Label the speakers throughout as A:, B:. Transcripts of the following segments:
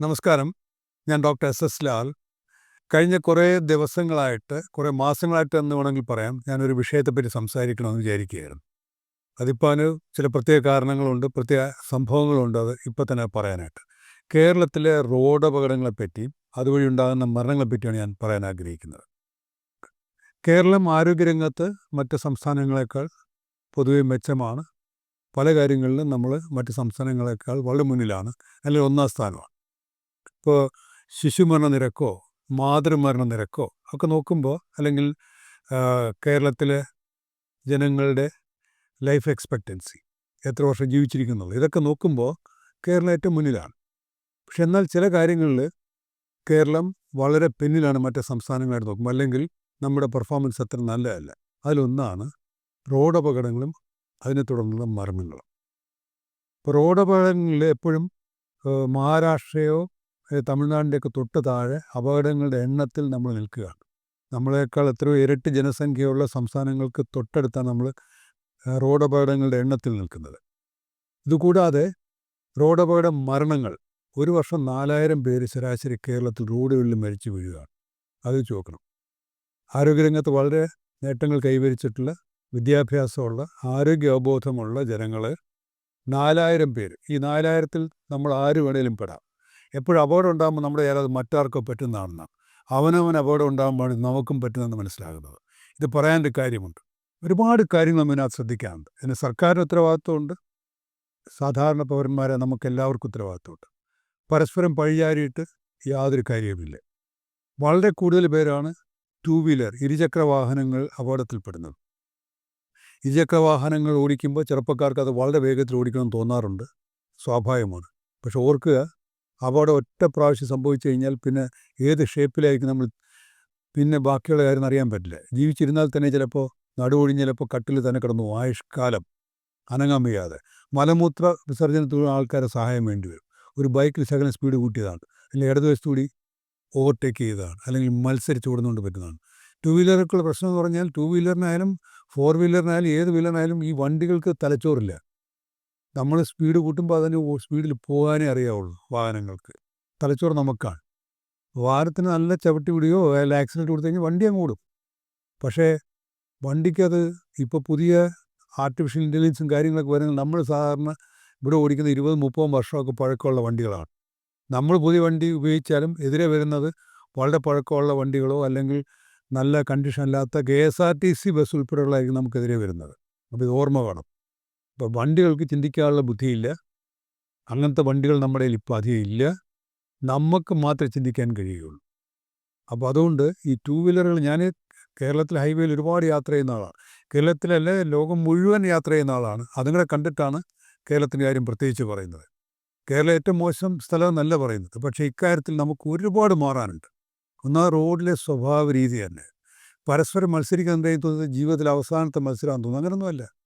A: നമസ്കാരം. ഞാൻ doctor S S Lal. കഴിഞ്ഞ കുറേ ദിവസങ്ങളായിട്ട് കുറേ മാസങ്ങളായിട്ട് എന്ന് വേണമെങ്കിൽ പറയാം ഞാനൊരു വിഷയത്തെപ്പറ്റി സംസാരിക്കണമെന്ന് വിചാരിക്കുകയായിരുന്നു. അതിപ്പോൾ അതിന് ചില പ്രത്യേക കാരണങ്ങളുണ്ട് പ്രത്യേക സംഭവങ്ങളുണ്ട് അത് ഇപ്പം തന്നെ പറയാനായിട്ട്. കേരളത്തിലെ റോഡ് അപകടങ്ങളെപ്പറ്റി അതുവഴി ഉണ്ടാകുന്ന മരണങ്ങളെപ്പറ്റിയാണ് ഞാൻ പറയാൻ ആഗ്രഹിക്കുന്നത്. കേരളം ആരോഗ്യരംഗത്ത് മറ്റ് സംസ്ഥാനങ്ങളെക്കാൾ പൊതുവെ മെച്ചമാണ്. പല കാര്യങ്ങളിലും നമ്മൾ മറ്റ് സംസ്ഥാനങ്ങളെക്കാൾ വളരെ മുന്നിലാണ് അല്ലെങ്കിൽ ഒന്നാം സ്ഥാനമാണ്. ഇപ്പോൾ ശിശുമരണ നിരക്കോ മാതൃമരണ നിരക്കോ ഒക്കെ നോക്കുമ്പോൾ അല്ലെങ്കിൽ കേരളത്തിലെ ജനങ്ങളുടെ ലൈഫ് എക്സ്പെക്റ്റൻസി എത്ര വർഷം ജീവിച്ചിരിക്കുന്നുള്ളൂ ഇതൊക്കെ നോക്കുമ്പോൾ കേരളം ഏറ്റവും മുന്നിലാണ്. പക്ഷെ എന്നാൽ ചില കാര്യങ്ങളിൽ കേരളം വളരെ പിന്നിലാണ് മറ്റ് സംസ്ഥാനങ്ങളായിട്ട് നോക്കുമ്പോൾ അല്ലെങ്കിൽ നമ്മുടെ പെർഫോമൻസ് അത്ര നല്ലതല്ല. അതിലൊന്നാണ് റോഡ് അപകടങ്ങളും അതിനെ തുടർന്നുള്ള മരണങ്ങളും. ഇപ്പോൾ റോഡ് അപകടങ്ങളിൽ എപ്പോഴും മഹാരാഷ്ട്രയോ തമിഴ്നാടിന്റെയൊക്കെ തൊട്ട് താഴെ അപകടങ്ങളുടെ എണ്ണത്തിൽ നമ്മൾ നിൽക്കുകയാണ്. നമ്മളെക്കാൾ എത്രയോ ഇരട്ടി ജനസംഖ്യയുള്ള സംസ്ഥാനങ്ങൾക്ക് തൊട്ടടുത്താണ് നമ്മൾ റോഡ് അപകടങ്ങളുടെ എണ്ണത്തിൽ നിൽക്കുന്നത്. ഇതുകൂടാതെ റോഡ് അപകട മരണങ്ങൾ ഒരു വർഷം നാലായിരം പേര് ശരാശരി കേരളത്തിൽ റോഡുകളിൽ മരിച്ചു വീഴുകയാണ്. അത് വെച്ച് നോക്കണം. ആരോഗ്യരംഗത്ത് വളരെ നേട്ടങ്ങൾ കൈവരിച്ചിട്ടുള്ള വിദ്യാഭ്യാസമുള്ള ആരോഗ്യ അവബോധമുള്ള ജനങ്ങൾ നാലായിരം പേര്. ഈ നാലായിരത്തിൽ നമ്മൾ ആര് വേണേലും പെടാം. എപ്പോഴും അപകടം ഉണ്ടാകുമ്പോൾ നമ്മുടെ അത് മറ്റാർക്കോ പറ്റുന്നതാണെന്ന്. അവനവൻ അപകടം ഉണ്ടാകുമ്പോൾ നമുക്കും പറ്റുന്നതെന്ന് മനസ്സിലാകുന്നത്. ഇത് പറയാനൊരു കാര്യമുണ്ട്. ഒരുപാട് കാര്യങ്ങൾ നമ്മൾ ഇതിനകത്ത് ശ്രദ്ധിക്കാറുണ്ട് ഇതിന് സർക്കാരിന് ഉത്തരവാദിത്വമുണ്ട്. സാധാരണ പൗരന്മാരെ നമുക്ക് എല്ലാവർക്കും ഉത്തരവാദിത്വമുണ്ട്. പരസ്പരം പഴിചാരിയിട്ട് യാതൊരു കാര്യവുമില്ല. വളരെ കൂടുതൽ പേരാണ് ടൂ വീലർ ഇരുചക്ര വാഹനങ്ങൾ അപകടത്തിൽപ്പെടുന്നത്. ഇരുചക്ര വാഹനങ്ങൾ ഓടിക്കുമ്പോൾ ചെറുപ്പക്കാർക്ക് അത് വളരെ വേഗത്തിൽ ഓടിക്കണം തോന്നാറുണ്ട്. സ്വാഭാവികമാണ്. പക്ഷെ ഓർക്കുക അപകടം ഒറ്റ പ്രാവശ്യം സംഭവിച്ചു കഴിഞ്ഞാൽ പിന്നെ ഏത് ഷേപ്പിലായിരിക്കും നമ്മൾ പിന്നെ ബാക്കിയുള്ള കാര്യം അറിയാൻ പറ്റില്ല. ജീവിച്ചിരുന്നാൽ തന്നെ ചിലപ്പോൾ നടുവൊഴിഞ്ഞ് ചിലപ്പോൾ കട്ടിൽ തന്നെ കിടന്നു. ആയുഷ്കാലം അനങ്ങാൻ വയ്യാതെ. മലമൂത്ര വിസർജനത്തിനുള്ള ആൾക്കാരെ സഹായം വേണ്ടി വരും. ഒരു ബൈക്കിൽ ശകലം സ്പീഡ് കൂട്ടിയതാണ്. അല്ലെങ്കിൽ ഇടതുവശത്തുകൂടി ഓവർടേക്ക് ചെയ്തതാണ്. അല്ലെങ്കിൽ മത്സരിച്ച് ഓടുന്നുകൊണ്ട് പറ്റുന്നതാണ്. ടു വീലറൊക്കെയുള്ള പ്രശ്നം എന്ന് പറഞ്ഞാൽ ടു വീലറിനായാലും ഫോർ വീലറിനായാലും ഏത് വീലറിനായാലും ഈ വണ്ടികൾക്ക് തലച്ചോറില്ല. നമ്മൾ സ്പീഡ് കൂട്ടുമ്പോൾ അതിന് സ്പീഡിൽ പോകാനേ അറിയാവുള്ളൂ വാഹനങ്ങൾക്ക്. തലച്ചോറ് നമുക്കാണ്. വാഹനത്തിന് നല്ല ചവിട്ടി വിടുകയോ അല്ലെങ്കിൽ ആക്സിഡന്റ് കൊടുത്തു കഴിഞ്ഞാൽ വണ്ടി അങ്ങ് ഓടും. പക്ഷേ വണ്ടിക്കത് ഇപ്പോൾ പുതിയ ആർട്ടിഫിഷ്യൽ ഇന്റലിജൻസും കാര്യങ്ങളൊക്കെ വരുന്നത് നമ്മൾ സാധാരണ ഇവിടെ ഓടിക്കുന്ന ഇരുപത് മുപ്പതും വർഷമൊക്കെ പഴക്കമുള്ള വണ്ടികളാണ്. നമ്മൾ പുതിയ വണ്ടി ഉപയോഗിച്ചാലും എതിരെ വരുന്നത് വളരെ പഴക്കമുള്ള വണ്ടികളോ അല്ലെങ്കിൽ നല്ല കണ്ടീഷൻ അല്ലാത്ത K S R T C bus ഉൾപ്പെടെയുള്ളതായിരിക്കും നമുക്കെതിരെ വരുന്നത്. അപ്പോൾ ഇത് ഓർമ്മ വേണം. ഇപ്പോൾ വണ്ടികൾക്ക് ചിന്തിക്കാനുള്ള ബുദ്ധിയില്ല. അങ്ങനത്തെ വണ്ടികൾ നമ്മുടെ കയ്യിൽ ഇപ്പോൾ അധികം ഇല്ല. നമുക്ക് മാത്രമേ ചിന്തിക്കാൻ കഴിയുകയുള്ളൂ. അപ്പോൾ അതുകൊണ്ട് ഈ ടൂ വീലറുകൾ ഞാൻ കേരളത്തിലെ ഹൈവേയിൽ ഒരുപാട് യാത്ര ചെയ്യുന്ന ആളാണ്. കേരളത്തിലല്ല ലോകം മുഴുവൻ യാത്ര ചെയ്യുന്ന ആളാണ്. അതുങ്ങളെ കണ്ടിട്ടാണ് കേരളത്തിന്റെ കാര്യം പ്രത്യേകിച്ച് പറയുന്നത്. കേരളം ഏറ്റവും മോശം സ്ഥലം എന്നല്ല പറയുന്നത്. പക്ഷേ ഇക്കാര്യത്തിൽ നമുക്ക് ഒരുപാട് മാറാനുണ്ട്. ഒന്നാ റോഡിലെ സ്വഭാവ രീതി തന്നെ. പരസ്പരം മത്സരിക്കാൻ തോന്നുന്നത്? ജീവിതത്തിൽ അവസാനത്തെ മത്സരമാണെന്ന് തോന്നുന്നു. അങ്ങനെയൊന്നുമല്ല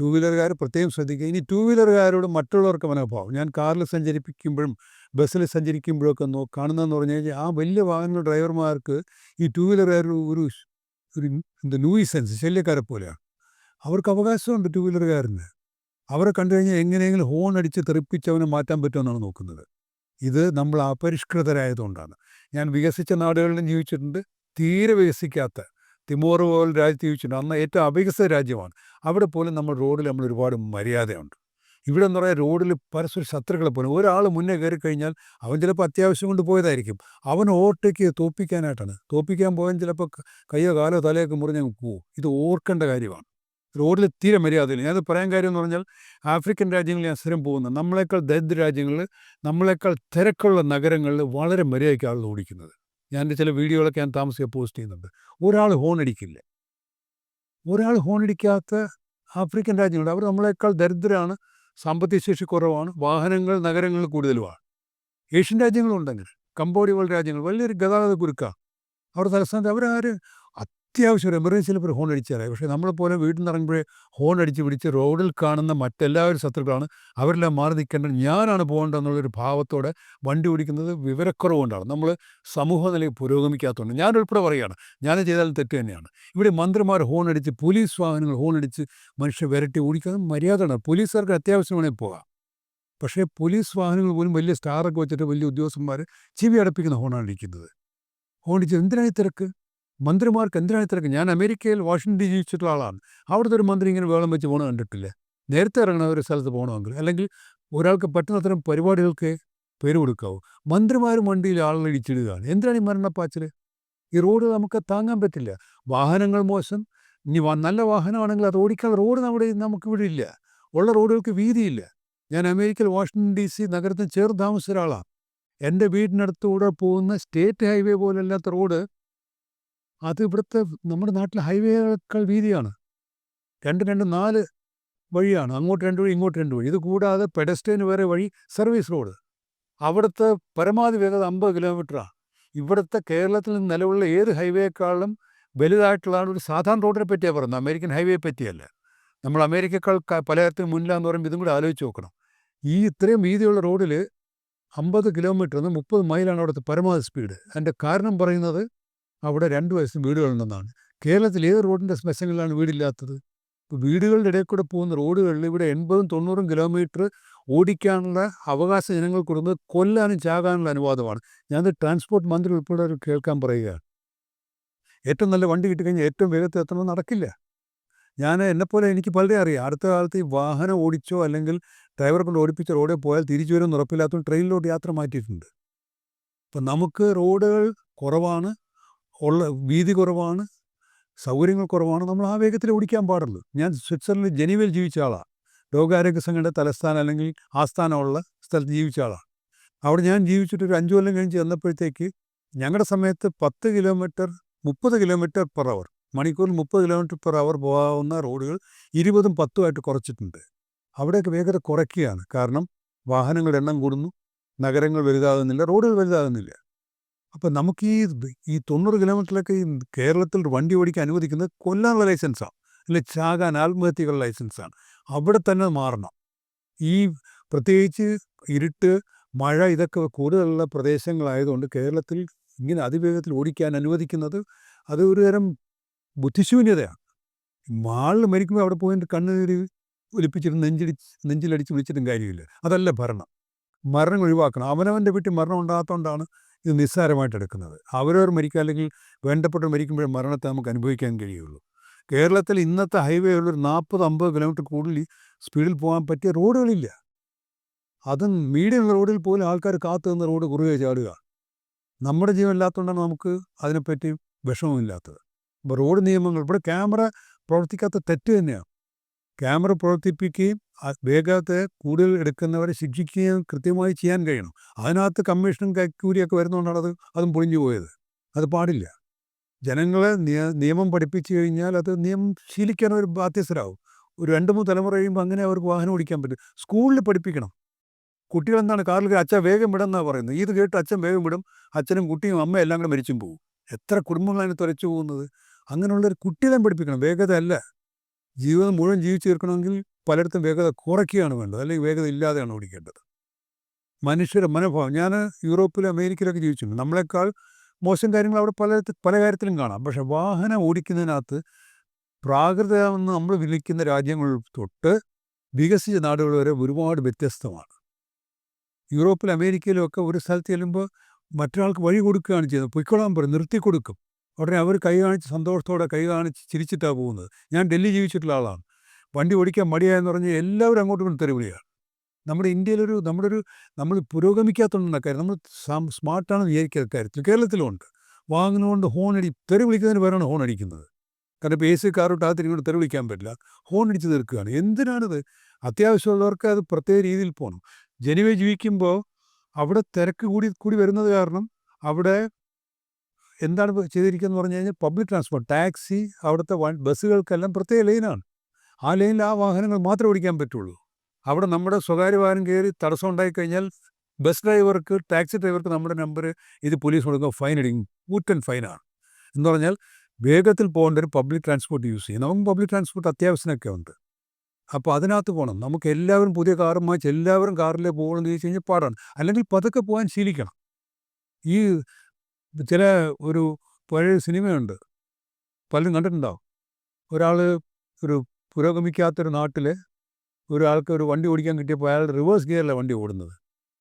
A: ടൂ വീലറുകാർ പ്രത്യേകം ശ്രദ്ധിക്കുക. ഇനി ടൂ വീലറുകാരോട് മറ്റുള്ളവർക്ക് മനോഭാവം. ഞാൻ കാറിൽ സഞ്ചരിപ്പിക്കുമ്പോഴും ബസ്സിൽ സഞ്ചരിക്കുമ്പോഴൊക്കെ നോ കാണുന്നതെന്ന് പറഞ്ഞു കഴിഞ്ഞാൽ ആ വലിയ വാഹന ഡ്രൈവർമാർക്ക് ഈ ടൂ വീലറുകാർ ഒരു ഒരു എന്താ നൂയിസെൻസ് ശല്യക്കാരെ പോലെയാണ്. അവർക്ക് അവകാശമുണ്ട് ടൂ വീലറുകാരന് അവരെ കണ്ടു കഴിഞ്ഞാൽ എങ്ങനെയെങ്കിലും ഹോൺ അടിച്ച് തെറിപ്പിച്ച് അവനെ മാറ്റാൻ പറ്റുമെന്നാണ് നോക്കുന്നത്. ഇത് നമ്മൾ അപരിഷ്കൃതരായതുകൊണ്ടാണ്. ഞാൻ വികസിച്ച നാടുകളിലും ജീവിച്ചിട്ടുണ്ട്. തീരെ വികസിക്കാത്ത തിമോർ പോലെ രാജ്യത്ത് ജീവിച്ചിട്ടുണ്ട്. അന്ന് ഏറ്റവും അവികസിത രാജ്യമാണ്. അവിടെ പോലും നമ്മൾ റോഡിൽ നമ്മൾ ഒരുപാട് മര്യാദയുണ്ട്. ഇവിടെ എന്ന് പറയാൻ റോഡിൽ പരസ്പര ശത്രുക്കളെ പോലും ഒരാൾ മുന്നേ കയറി കഴിഞ്ഞാൽ അവൻ ചിലപ്പോൾ അത്യാവശ്യം കൊണ്ട് പോയതായിരിക്കും. അവൻ ഓട്ടയ്ക്ക് തോപ്പിക്കാനായിട്ടാണ്. തോപ്പിക്കാൻ പോയാൽ ചിലപ്പോൾ കയ്യോ കാലോ തലയൊക്കെ മുറിഞ്ഞ് പോവും. ഇത് ഓർക്കേണ്ട കാര്യമാണ്. റോഡിൽ തീരെ മര്യാദയില്ല. ഞാനത് പറയാൻ കാര്യം എന്ന് പറഞ്ഞാൽ ആഫ്രിക്കൻ രാജ്യങ്ങളിൽ ഞാൻ സ്ഥിരം പോകുന്നത് നമ്മളെക്കാൾ ദരിദ്ര രാജ്യങ്ങളിൽ നമ്മളെക്കാൾ തിരക്കുള്ള നഗരങ്ങളിൽ വളരെ മര്യാദയ്ക്കാണ് ഓടിക്കുന്നത്. ഞാൻ ചില വീഡിയോകളൊക്കെ ഞാൻ താമസിക്കാൻ പോസ്റ്റ് ചെയ്യുന്നുണ്ട്. ഒരാൾ ഹോൺ അടിക്കില്ല. ഒരാൾ ഹോൺ അടിക്കാത്ത ആഫ്രിക്കൻ രാജ്യങ്ങളുണ്ട്. അവർ നമ്മളെക്കാൾ ദരിദ്രരാണ് സാമ്പത്തിക ശേഷി കുറവാണ് വാഹനങ്ങൾ നഗരങ്ങൾ കൂടുതലുമാണ്. ഏഷ്യൻ രാജ്യങ്ങളുണ്ടെങ്കിൽ കമ്പോഡിയ പോലുള്ള രാജ്യങ്ങൾ. വലിയൊരു ഗതാഗത കുരുക്കാണ്. അവർ തലസ്ഥാനത്ത് അവരാര് അത്യാവശ്യം ഒരു എമർജൻസിയിൽ ഒരു ഹോൺ അടിച്ചാലായി. പക്ഷേ നമ്മളെപ്പോലെ വീട്ടിൽ നിന്ന് ഇറങ്ങുമ്പോഴേ ഹോൺ അടിച്ച് പിടിച്ച് റോഡിൽ കാണുന്ന മറ്റെല്ലാവരും ശത്രുക്കളാണ്. അവരെല്ലാം മാറി നിൽക്കേണ്ടത് ഞാനാണ് പോകേണ്ടതെന്നുള്ളൊരു ഭാവത്തോടെ വണ്ടി ഓടിക്കുന്നത് വിവരക്കുറവുകൊണ്ടാണ്. നമ്മൾ സമൂഹ നിലയിൽ പുരോഗമിക്കാത്തതുകൊണ്ട്. ഞാൻ ഉൾപ്പെടെ പറയുകയാണ്. ഞാൻ ചെയ്താലും തെറ്റ് തന്നെയാണ്. ഇവിടെ മന്ത്രിമാർ ഹോൺ അടിച്ച് പോലീസ് വാഹനങ്ങൾ ഹോൺ അടിച്ച് മനുഷ്യരെ വിരട്ടി ഓടിക്കുന്നത് മര്യാദയാണ് പോലീസുകാർക്ക് അത്യാവശ്യം വേണമെങ്കിൽ പോകാം. പക്ഷേ പോലീസ് വാഹനങ്ങൾ പോലും വലിയ സ്റ്റാറൊക്കെ വെച്ചിട്ട് വലിയ ഉദ്യോഗസ്ഥന്മാർ ചെവി അടപ്പിക്കുന്ന ഹോണാണ് ഇരിക്കുന്നത് ഹോൺ ഇടിച്ചത് എന്തിനായി തിരക്ക്? മന്ത്രിമാർക്ക് എന്തിനാണ് തിരക്ക് ഞാൻ അമേരിക്കയിൽ വാഷിംഗ്ടൺ ഡി ജീവിച്ചിട്ടുള്ള ആളാണ്. അവിടുത്തെ ഒരു മന്ത്രി ഇങ്ങനെ വേളം വെച്ച് പോകണം കണ്ടിട്ടില്ല? നേരത്തെ ഇറങ്ങണ ഒരു സ്ഥലത്ത് പോകണമെങ്കിൽ അല്ലെങ്കിൽ ഒരാൾക്ക് പറ്റുന്ന അത്തരം പരിപാടികൾക്ക് പേര് കൊടുക്കാവൂ. മന്ത്രിമാരും വണ്ടിയിൽ ആളുകൾ ഇടിച്ചിടുകയാണ്. എന്തിനാണ് ഈ മരണപ്പാച്ചിൽ? ഈ റോഡ് നമുക്ക് താങ്ങാൻ പറ്റില്ല. വാഹനങ്ങൾ മോശം. ഇനി നല്ല വാഹനമാണെങ്കിൽ അത് ഓടിക്കാൻ റോഡ് നമ്മുടെ നമുക്കിവിടെ ഇല്ല. ഉള്ള റോഡുകൾക്ക് വീതിയില്ല. ഞാൻ അമേരിക്കയിൽ വാഷിംഗ്ടൺ ഡി സി നഗരത്തിൽ ചേർന്ന് താമസിച്ച ഒരാളാണ് എന്റെ വീടിനടുത്തൂടെ പോകുന്ന സ്റ്റേറ്റ് ഹൈവേ പോലെ പോലല്ലാത്ത റോഡ് അത് ഇവിടുത്തെ നമ്മുടെ നാട്ടിലെ ഹൈവേകൾ വീതിയാണ്. രണ്ട് രണ്ട് നാല് വഴിയാണ്. അങ്ങോട്ട് രണ്ട് വഴി ഇങ്ങോട്ട് രണ്ട് വഴി. ഇത് കൂടാതെ പെഡസ്ട്രിയന് വേറെ വഴി സർവീസ് റോഡ്. അവിടുത്തെ പരമാവധി വേഗത അമ്പത് കിലോമീറ്ററാണ് ഇവിടുത്തെ കേരളത്തിൽ നിന്ന് നിലവിലുള്ള ഏത് ഹൈവേയെക്കാളും വലുതായിട്ടുള്ളതാണ് ഒരു സാധാരണ റോഡിനെ പറ്റിയാണ് പറയുന്നത്. അമേരിക്കൻ ഹൈവേയെ പറ്റിയല്ല. നമ്മൾ അമേരിക്കക്കാൾ പലയിടത്തും മുന്നിലാന്ന് പറയുമ്പോൾ ഇതും കൂടെ ആലോചിച്ച് നോക്കണം. ഈ ഇത്രയും വീതിയുള്ള റോഡിൽ അമ്പത് കിലോമീറ്റർ നിന്ന് മുപ്പത് മൈലാണ് അവിടുത്തെ പരമാവധി സ്പീഡ്. അതിന്റെ കാരണം പറയുന്നത് അവിടെ രണ്ട് വയസ്സും വീടുകളുണ്ടെന്നാണ്. കേരളത്തിൽ ഏത് റോഡിന്റെ സ്പെഷങ്ങളിലാണ് വീടില്ലാത്തത്? ഇപ്പോൾ വീടുകളുടെ ഇടയിൽ കൂടെ പോകുന്ന റോഡുകളിൽ ഇവിടെ എൺപതും തൊണ്ണൂറും കിലോമീറ്റർ ഓടിക്കാനുള്ള അവകാശം ജനങ്ങൾ കൊടുക്കുന്നത് കൊല്ലാനും ചാകാനുള്ള അനുവാദമാണ്. ഞാനത് ട്രാൻസ്പോർട്ട് മന്ത്രി ഉൾപ്പെടെ കേൾക്കാൻ പറയുകയാണ്. ഏറ്റവും നല്ല വണ്ടി കിട്ടിക്കഴിഞ്ഞാൽ ഏറ്റവും വേഗത്തിൽ എത്തണമെന്ന് നടക്കില്ല. ഞാൻ എന്നെപ്പോലെ എനിക്ക് പലരെയും അറിയാം. അടുത്ത കാലത്ത് ഈ വാഹനം ഓടിച്ചോ അല്ലെങ്കിൽ ഡ്രൈവർ കൊണ്ട് ഓടിപ്പിച്ച റോഡിൽ പോയാൽ തിരിച്ചു വരുമെന്ന് ഉറപ്പില്ലാത്തതുകൊണ്ട് ട്രെയിനിലോട്ട് യാത്ര മാറ്റിയിട്ടുണ്ട്. അപ്പം നമുക്ക് റോഡുകൾ കുറവാണ്. ഉള്ള വീതി കുറവാണ് സൗകര്യങ്ങൾ കുറവാണ് നമ്മൾ ആ വേഗത്തിൽ ഓടിക്കാൻ പാടുള്ളൂ. ഞാൻ സ്വിറ്റ്സർലൻഡിൽ ജനീവയിൽ ജീവിച്ച ആളാണ് ലോകാരോഗ്യ സംഘടന തലസ്ഥാനം അല്ലെങ്കിൽ ആസ്ഥാനമുള്ള സ്ഥലത്ത് ജീവിച്ച ആളാണ് അവിടെ ഞാൻ ജീവിച്ചിട്ട് ഒരു അഞ്ചു കൊല്ലം കഴിഞ്ഞ് ചെന്നപ്പോഴത്തേക്ക് ഞങ്ങളുടെ സമയത്ത് പത്ത് കിലോമീറ്റർ മുപ്പത് കിലോമീറ്റർ പെർ അവർ മണിക്കൂറിൽ മുപ്പത് കിലോമീറ്റർ പെർ അവർ പോകാവുന്ന റോഡുകൾ ഇരുപതും പത്തുമായിട്ട് കുറച്ചിട്ടുണ്ട്. അവിടെയൊക്കെ വേഗത കുറയ്ക്കുകയാണ്. കാരണം വാഹനങ്ങളുടെ എണ്ണം കൂടുന്നു നഗരങ്ങൾ വലുതാകുന്നില്ല റോഡുകൾ വലുതാകുന്നില്ല. അപ്പം നമുക്ക് ഈ ഈ തൊണ്ണൂറ് കിലോമീറ്ററിലൊക്കെ ഈ കേരളത്തിൽ വണ്ടി ഓടിക്കാൻ അനുവദിക്കുന്നത് കൊല്ലാനുള്ള ലൈസൻസാണ് അല്ലെ ചാകാൻ ആത്മഹത്യകളുടെ ലൈസൻസാണ്. അവിടെ തന്നെ മാറണം. ഈ പ്രത്യേകിച്ച് ഇരുട്ട് മഴ ഇതൊക്കെ കൂടുതലുള്ള പ്രദേശങ്ങളായതുകൊണ്ട് കേരളത്തിൽ ഇങ്ങനെ അതിവേഗത്തിൽ ഓടിക്കാൻ അനുവദിക്കുന്നത് അത് ഒരു തരം ബുദ്ധിശൂന്യതയാണ്. മാളിൽ മരിക്കുമ്പോൾ അവിടെ പോയിട്ട് കണ്ണുനീര് ഒലിപ്പിച്ചിട്ട് നെഞ്ചിടിച്ച് നെഞ്ചിലടിച്ച് വിളിച്ചിട്ടും കാര്യമില്ല. അതല്ല ഭരണം. മരണം ഒഴിവാക്കണം. അവനവന്റെ വീട്ടിൽ മരണം ഉണ്ടാകാത്തതുകൊണ്ടാണ് ഇത് നിസ്സാരമായിട്ട് എടുക്കുന്നത് അവരവർ മരിക്കുക അല്ലെങ്കിൽ വേണ്ടപ്പെട്ടവർ മരിക്കുമ്പോഴേ മരണത്തെ നമുക്ക് അനുഭവിക്കാൻ കഴിയുള്ളൂ. കേരളത്തിൽ ഇന്നത്തെ ഹൈവേ ഉള്ള ഒരു നാൽപ്പത് അമ്പത് കിലോമീറ്റർ കൂടുതൽ സ്പീഡിൽ പോകാൻ പറ്റിയ റോഡുകളില്ല. അതും മീഡിയം റോഡിൽ പോലും ആൾക്കാർ കാത്തു നിന്ന റോഡ് കുറുകെ ചാടുക. നമ്മുടെ ജീവൻ ഇല്ലാത്തതുകൊണ്ടാണ് നമുക്ക് അതിനെപ്പറ്റി വിഷമമില്ലാത്തത്. ഇപ്പോൾ റോഡ് നിയമങ്ങൾ ഇവിടെ ക്യാമറ പ്രവർത്തിക്കാത്ത തെറ്റ് തന്നെയാണ്. ക്യാമറ പ്രവർത്തിപ്പിക്കുകയും വേഗത്തെ കൂടുതൽ എടുക്കുന്നവരെ ശിക്ഷിക്കുകയും കൃത്യമായി ചെയ്യാൻ കഴിയണം. അതിനകത്ത് കമ്മീഷനും കൈക്കൂലിയൊക്കെ വരുന്നതുകൊണ്ടാണ് അത് അതും പൊളിഞ്ഞു പോയത്. അത് പാടില്ല. ജനങ്ങളെ നിയമം പഠിപ്പിച്ചു കഴിഞ്ഞാൽ അത് നിയമം ശീലിക്കാൻ ഒരു ബാധ്യസ്ഥരാകും ഒരു രണ്ട് മൂന്ന് തലമുറ കഴിയുമ്പോൾ അങ്ങനെ അവർക്ക് വാഹനം ഓടിക്കാൻ പറ്റും. സ്കൂളിൽ പഠിപ്പിക്കണം. കുട്ടികൾ എന്താണ് കാറിൽ അച്ഛൻ വേഗം വിടുമെന്നാണ് പറയുന്നത്. ഇത് കേട്ട് അച്ഛൻ വേഗം വിടും. അച്ഛനും കുട്ടിയും അമ്മയും എല്ലാം കൂടെ മരിച്ചും പോകും എത്ര കുടുംബങ്ങളാണ് തുരച്ചു പോകുന്നത്? അങ്ങനെയുള്ളൊരു കുട്ടികളെ പഠിപ്പിക്കണം. വേഗത അല്ല ജീവിതം മുഴുവൻ ജീവിച്ചു തീർക്കണമെങ്കിൽ പലയിടത്തും വേഗത കുറയ്ക്കുകയാണ് വേണ്ടത്. അല്ലെങ്കിൽ വേഗത ഇല്ലാതെയാണ് ഓടിക്കേണ്ടത്. മനുഷ്യരുടെ മനോഭാവം. ഞാൻ യൂറോപ്പിലും അമേരിക്കയിലൊക്കെ ജീവിച്ചിട്ടുണ്ട്. നമ്മളെക്കാൾ മോശം കാര്യങ്ങൾ അവിടെ പല പല കാര്യത്തിലും കാണാം. പക്ഷെ വാഹനം ഓടിക്കുന്നതിനകത്ത് പ്രാകൃതമെന്ന് നമ്മൾ വിളിക്കുന്ന രാജ്യങ്ങൾ തൊട്ട് വികസിച്ച നാടുകൾ വരെ ഒരുപാട് വ്യത്യസ്തമാണ്. യൂറോപ്പിലും അമേരിക്കയിലും ഒക്കെ ഒരു സ്ഥലത്ത് ചെല്ലുമ്പോൾ മറ്റൊരാൾക്ക് വഴി കൊടുക്കുകയാണ് ചെയ്യുന്നത്. പൊയ്ക്കൊള്ളാൻ പറയും. നിർത്തി കൊടുക്കും. ഉടനെ അവർ കൈ കാണിച്ച് സന്തോഷത്തോടെ കൈ കാണിച്ച് ചിരിച്ചിട്ടാണ് പോകുന്നത്. ഞാൻ ഡൽഹി ജീവിച്ചിട്ടുള്ള ആളാണ്. വണ്ടി ഓടിക്കാൻ മടിയായെന്ന് പറഞ്ഞാൽ എല്ലാവരും അങ്ങോട്ടും തെറി തെരുവിളിയാണ് നമ്മുടെ ഇന്ത്യയിലൊരു നമ്മുടെ ഒരു നമ്മൾ പുരോഗമിക്കാത്തതുകൊണ്ടാണ് കാര്യം. നമ്മൾ സ്മാർട്ടാണ് വിചാരിക്കുന്ന കാര്യത്തിൽ. കേരളത്തിലുമുണ്ട് വാങ്ങുന്നതുകൊണ്ട് ഹോൺ അടി തെറി വിളിക്കുന്നതിന് പേരാണ് ഹോൺ അടിക്കുന്നത്. കാരണം ഇപ്പോൾ എ സി കാർ ഇട്ട് അകത്ത് ഇങ്ങോട്ട് തെറി വിളിക്കാൻ പറ്റില്ല. ഹോൺ അടിച്ച് തീർക്കുകയാണ്. എന്തിനാണിത്? അത്യാവശ്യമുള്ളവർക്ക് അത് പ്രത്യേക രീതിയിൽ പോകണം ജനുവെ ജീവിക്കുമ്പോൾ അവിടെ തിരക്ക് കൂടി കൂടി വരുന്നത് കാരണം അവിടെ എന്താണ് ചെയ്തിരിക്കുന്നത് പറഞ്ഞു കഴിഞ്ഞാൽ പബ്ലിക് ട്രാൻസ്പോർട്ട് ടാക്സി അവിടുത്തെ ബസ്സുകൾക്കെല്ലാം പ്രത്യേക ലൈനാണ്. ആ ലൈനിൽ ആ വാഹനങ്ങൾ മാത്രമേ ഓടിക്കാൻ പറ്റുള്ളൂ. അവിടെ നമ്മുടെ സ്വകാര്യ വാഹനം കയറി തടസ്സം ഉണ്ടായിക്കഴിഞ്ഞാൽ ബസ് ഡ്രൈവർക്ക് ടാക്സി ഡ്രൈവർക്ക് നമ്മുടെ നമ്പർ ഇത് പോലീസ് കൊടുക്കുക ഫൈൻ അടിക്കും. കൂറ്റൻ ഫൈനാണ് എന്ന് പറഞ്ഞാൽ വേഗത്തിൽ പോകേണ്ട ഒരു പബ്ലിക് ട്രാൻസ്പോർട്ട് യൂസ് ചെയ്യും. നമുക്ക് പബ്ലിക് ട്രാൻസ്പോർട്ട് അത്യാവശ്യമൊക്കെ ഉണ്ട്. അപ്പോൾ അതിനകത്ത് പോകണം. നമുക്ക് എല്ലാവരും പുതിയ കാറും വാങ്ങിച്ച് എല്ലാവരും കാറിലേ പോകണമെന്ന് ചോദിച്ചു കഴിഞ്ഞാൽ പാടാണ്. അല്ലെങ്കിൽ പതുക്കെ പോകാൻ ശീലിക്കണം. ഈ ചില ഒരു പഴയ സിനിമയുണ്ട്. പലരും കണ്ടിട്ടുണ്ടാവും. ഒരാൾ ഒരു പുരോഗമിക്കാത്തൊരു നാട്ടിൽ ഒരാൾക്ക് ഒരു വണ്ടി ഓടിക്കാൻ കിട്ടിയപ്പോൾ അയാൾ റിവേഴ്സ് ഗിയറിലാണ് വണ്ടി ഓടുന്നത്.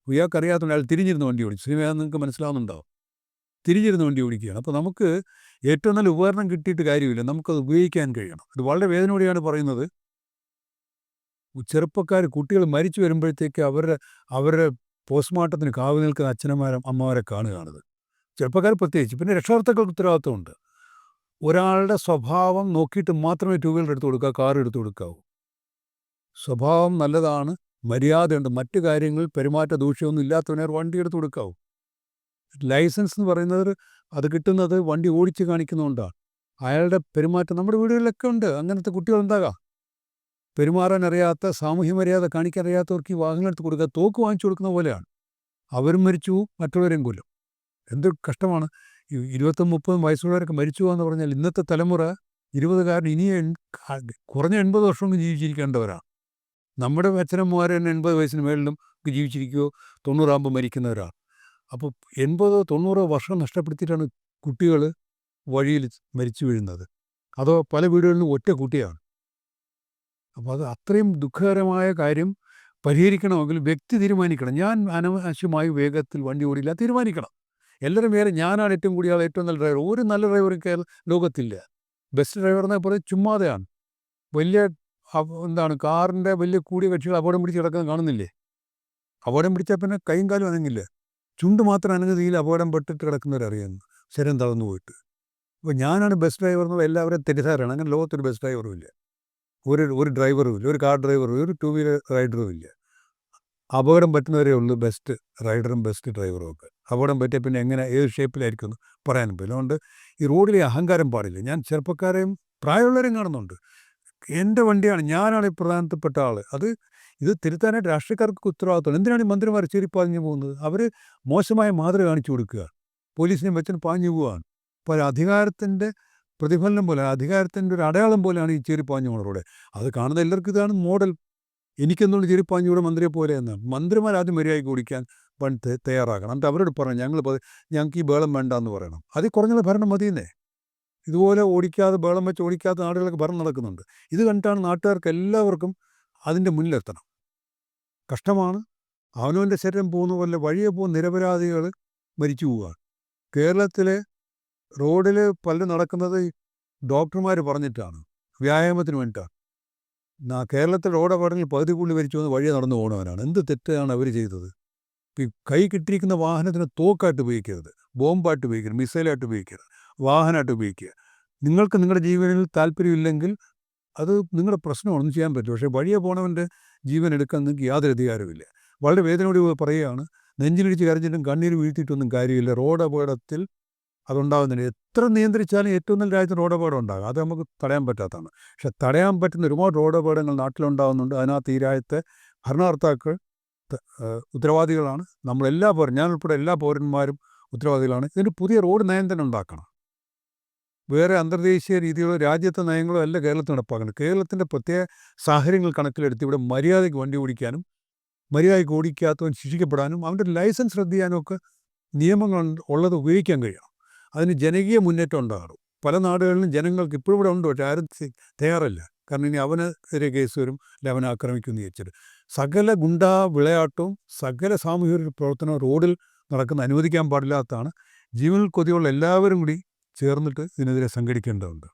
A: ഇയാൾക്ക് അറിയാത്തതുകൊണ്ട് അയാൾ തിരിഞ്ഞിരുന്ന് വണ്ടി ഓടിച്ചു. സിനിമ നിങ്ങൾക്ക് മനസ്സിലാവുന്നുണ്ടാവും തിരിഞ്ഞിരുന്ന് വണ്ടി ഓടിക്കുകയാണ്. അപ്പോൾ നമുക്ക് ഏറ്റവും നല്ല ഉപകരണം കിട്ടിയിട്ട് കാര്യമില്ല. നമുക്കത് ഉപയോഗിക്കാൻ കഴിയണം. ഇത് വളരെ വേദനയോടെയാണ് പറയുന്നത്. ചെറുപ്പക്കാർ കുട്ടികൾ മരിച്ചു വരുമ്പോഴത്തേക്ക് അവരുടെ അവരുടെ പോസ്റ്റ്മോർട്ടത്തിന് കാവ് നിൽക്കുന്ന അച്ഛനമാരും അമ്മമാരെ കാണുകയാണത്. ചെറുപ്പക്കാർ പ്രത്യേകിച്ച്. പിന്നെ രക്ഷകർത്താക്കൾക്ക് ഉത്തരവാദിത്വമുണ്ട്. ഒരാളുടെ സ്വഭാവം നോക്കിയിട്ട് മാത്രമേ ടൂ വീലർ എടുത്തു കൊടുക്കുക കാർ എടുത്തു കൊടുക്കാവൂ. സ്വഭാവം നല്ലതാണ് മര്യാദയുണ്ട് മറ്റു കാര്യങ്ങൾ പെരുമാറ്റ ദൂഷ്യമൊന്നും ഇല്ലാത്തവനെ വണ്ടി എടുത്തു കൊടുക്കാവൂ. ലൈസൻസ് എന്ന് പറയുന്നത് അത് കിട്ടുന്നത് വണ്ടി ഓടിച്ച് കാണിക്കുന്നതുകൊണ്ടാണ് അയാളുടെ പെരുമാറ്റം നമ്മുടെ വീടുകളിലൊക്കെ ഉണ്ട് അങ്ങനത്തെ കുട്ടികൾ കുട്ടികളുണ്ടാകാം പെരുമാറാൻ അറിയാത്ത സാമൂഹ്യ മര്യാദ കാണിക്കാൻ അറിയാത്തവർക്ക് ഈ വാഹനം എടുത്ത് കൊടുക്കുക തോക്ക് വാങ്ങിച്ചു കൊടുക്കുന്ന പോലെയാണ്. അവരും മരിച്ചു മറ്റുള്ളവരെയും കൊല്ലും. എന്ത് കഷ്ടമാണ്. ഇരുപത്തും മുപ്പതും വയസ്സുള്ളവരൊക്കെ മരിച്ചു എന്ന് പറഞ്ഞാൽ ഇന്നത്തെ തലമുറ ഇരുപതുകാരൻ ഇനി കുറഞ്ഞ എൺപത് വർഷമെങ്കിലും ജീവിച്ചിരിക്കേണ്ടവരാണ് നമ്മുടെ അച്ഛനമ്മമാർ തന്നെ എൺപത് വയസ്സിന് മേളിലും ജീവിച്ചിരിക്കുകയോ തൊണ്ണൂറാകുമ്പോൾ മരിക്കുന്നവരാണ് അപ്പോൾ എൺപതോ തൊണ്ണൂറോ വർഷം നഷ്ടപ്പെടുത്തിയിട്ടാണ് കുട്ടികൾ വഴിയിൽ മരിച്ചു വീഴുന്നത്. അതോ പല വീടുകളിലും ഒറ്റ കുട്ടിയാണ്. അപ്പോൾ അത് അത്രയും ദുഃഖകരമായ കാര്യം പരിഹരിക്കണമെങ്കിൽ വ്യക്തി തീരുമാനിക്കണം. ഞാൻ അനാവശ്യമായി വേഗത്തിൽ വണ്ടി ഓടില്ല തീരുമാനിക്കണം. എല്ലാവരും വേറെ ഞാനാണ് ഏറ്റവും കൂടിയ ഏറ്റവും നല്ല ഡ്രൈവർ ഒരു നല്ല ഡ്രൈവർ ലോകത്തില്ല. ബെസ്റ്റ് ഡ്രൈവർ എന്നാൽ പറയുന്നത് ചുമ്മാതെയാണ്. വലിയ എന്താണ് കാറിന്റെ വലിയ കൂടിയ കക്ഷികൾ അപകടം പിടിച്ച് കിടക്കുന്നത് കാണുന്നില്ലേ? അപകടം പിടിച്ചാൽ പിന്നെ കൈയും കാലും അനങ്ങില്ല. ചുണ്ട് മാത്രം അനങ്ങുന്നതിൽ അപകടം പെട്ടിട്ട് കിടക്കുന്നവരറിയുന്നു ശരീരം തളർന്നു പോയിട്ട്. അപ്പോൾ ഞാനാണ് ബസ് ഡ്രൈവർ എന്ന് എല്ലാവരും തെറ്റിദ്ധാരാണ് അങ്ങനെ ലോകത്തൊരു ബസ് ഡ്രൈവറും ഇല്ല. ഒരു ഒരു ഡ്രൈവറും ഇല്ല. ഒരു കാർ ഡ്രൈവറും ഒരു ടു വീലർ റൈഡറും ഇല്ല. അപകടം പറ്റുന്നവരേ ഉള്ളൂ ബെസ്റ്റ് റൈഡറും ബെസ്റ്റ് ഡ്രൈവറും ഒക്കെ. അപകടം പറ്റിയ പിന്നെ എങ്ങനെ ഏത് ഷേപ്പിലായിരിക്കും എന്ന് പറയാനും പറ്റില്ല. അതുകൊണ്ട് ഈ റോഡിലെ അഹങ്കാരം പാടില്ല. ഞാൻ ചെറുപ്പക്കാരെയും പ്രായമുള്ളവരെയും കാണുന്നുണ്ട്. എന്റെ വണ്ടിയാണ് ഞാനാണ് ഈ പ്രധാനപ്പെട്ട ആൾ അത് ഇത് തിരുത്താനായിട്ട് രാഷ്ട്രീയക്കാർക്ക് ഉത്തരവാദിത്തമാണ് എന്തിനാണ് ഈ മന്ത്രിമാർ ചീറിപ്പാഞ്ഞു പോകുന്നത്? അവർ മോശമായ മാതൃക കാണിച്ചു കൊടുക്കുക. പോലീസിനെ വെച്ചിന് പാഞ്ഞു പോവുകയാണ് അപ്പോൾ അധികാരത്തിന്റെ പ്രതിഫലനം പോലെ അധികാരത്തിന്റെ ഒരു അടയാളം പോലെയാണ് ഈ ചെറിയ പാഞ്ഞു പോകുന്നത് അത് കാണുന്ന എല്ലാവർക്കും ഇതാണ് മോഡൽ എനിക്കെന്നുള്ള ചെരുപ്പാഞ്ഞൂടെ മന്ത്രിയെ പോലെ എന്നാണ് മന്ത്രിമാർ ആദ്യം മര്യാദ കുടിക്കാൻ പണ്ട് തയ്യാറാക്കണം എന്നിട്ട് അവരോട് പറഞ്ഞു ഞങ്ങൾ ഞങ്ങൾക്ക് ഈ ബേളം വേണ്ട എന്ന് പറയണം. അതിൽ കുറഞ്ഞുള്ള ഭരണം മതിയെന്നേ. ഇതുപോലെ ഓടിക്കാതെ ബേളം വെച്ച് ഓടിക്കാത്ത നാടുകളൊക്കെ ഭരണം നടക്കുന്നുണ്ട്. ഇത് കണ്ടിട്ടാണ് നാട്ടുകാർക്ക് എല്ലാവർക്കും അതിന്റെ മുന്നിലെത്തണം. കഷ്ടമാണ്. അവനവന്റെ ശരീരം പോകുന്ന പോലെ വഴിയെ പോകുന്ന നിരപരാധികൾ മരിച്ചു പോവുകയാണ്. കേരളത്തിലെ റോഡിൽ പലരും നടക്കുന്നത് ഡോക്ടർമാർ പറഞ്ഞിട്ടാണ്. വ്യായാമത്തിന് വേണ്ടിയിട്ടാണ്. കേരളത്തിൽ റോഡ് അപകടങ്ങളിൽ പകുതി കൂടി മരിച്ചു വന്ന് വഴി നടന്നു പോകുന്നവനാണ് എന്ത് തെറ്റാണ് അവർ ചെയ്തത്? കൈ കിട്ടിയിരിക്കുന്ന വാഹനത്തിന് തോക്കായിട്ട് ഉപയോഗിക്കരുത്. ബോംബായിട്ട് ഉപയോഗിക്കരുത്. മിസൈലായിട്ട് ഉപയോഗിക്കരുത്. വാഹനമായിട്ട് ഉപയോഗിക്കുക. നിങ്ങൾക്ക് നിങ്ങളുടെ ജീവനിൽ താല്പര്യമില്ലെങ്കിൽ അത് നിങ്ങളുടെ പ്രശ്നമാണ് ചെയ്യാൻ പറ്റും. പക്ഷേ വഴിയെ പോണവന്റെ ജീവൻ എടുക്കാൻ നിങ്ങൾക്ക് യാതൊരു അധികാരമില്ല വളരെ വേദനയോട് പറയുകയാണ്. നെഞ്ചിലിടിച്ച് കരഞ്ഞിട്ടും കണ്ണീര് വീഴ്ത്തിയിട്ടൊന്നും കാര്യമില്ല. റോഡ് അപകടത്തിൽ അതുണ്ടാകുന്നില്ല എത്ര നിയന്ത്രിച്ചാലും ഏറ്റവും നല്ല രാജ്യത്ത് റോഡ് അപകടം ഉണ്ടാകും. അത് നമുക്ക് തടയാൻ പറ്റാത്തതാണ്. പക്ഷെ തടയാൻ പറ്റുന്ന ഒരുപാട് റോഡ് അപകടങ്ങൾ നാട്ടിലുണ്ടാകുന്നുണ്ട് അതിനകത്ത് ഈ രാജ്യത്തെ ഭരണകർത്താക്കൾ ഉത്തരവാദികളാണ്. നമ്മളെല്ലാ പൗരൻ ഞാൻ ഉൾപ്പെടെ എല്ലാ പൗരന്മാരും ഉത്തരവാദികളാണ്. ഇതിന് പുതിയ റോഡ് നയം തന്നെ ഉണ്ടാക്കണം. വേറെ അന്തർദേശീയ രീതിയിലോ രാജ്യത്തെ നയങ്ങളോ അല്ല കേരളത്തിൽ നടപ്പാക്കുന്നത് കേരളത്തിന്റെ പ്രത്യേക സാഹചര്യങ്ങൾ കണക്കിലെടുത്ത് ഇവിടെ മര്യാദയ്ക്ക് വണ്ടി ഓടിക്കാനും മര്യാദയ്ക്ക് ഓടിക്കാത്തവൻ ശിക്ഷിക്കപ്പെടാനും അവന്റെ ലൈസൻസ് റദ്ദ് ചെയ്യാനും ഒക്കെ നിയമങ്ങൾ ഉള്ളത് ഉപയോഗിക്കാൻ കഴിയണം. അതിന് ജനകീയ മുന്നേറ്റം ഉണ്ടാകും പല നാടുകളിലും ജനങ്ങൾക്ക് ഇപ്പോഴും ഇവിടെ ഉണ്ട് പക്ഷേ ആരും തയ്യാറല്ല. കാരണം ഇനി അവനെതിരെ കേസ് വരും അല്ലെ അവനെ ആക്രമിക്കുമെന്ന് ചോദിച്ചിട്ട് സകല ഗുണ്ടാ വിളയാട്ടവും സകല സാമൂഹിക പ്രവർത്തനവും റോഡിൽ നടക്കുന്ന അനുവദിക്കാൻ പാടില്ലാത്തതാണ്. ജീവനിൽ കൊതിയുള്ള എല്ലാവരും കൂടി ചേർന്നിട്ട് ഇതിനെതിരെ സംഘടിക്കേണ്ടതുണ്ട്.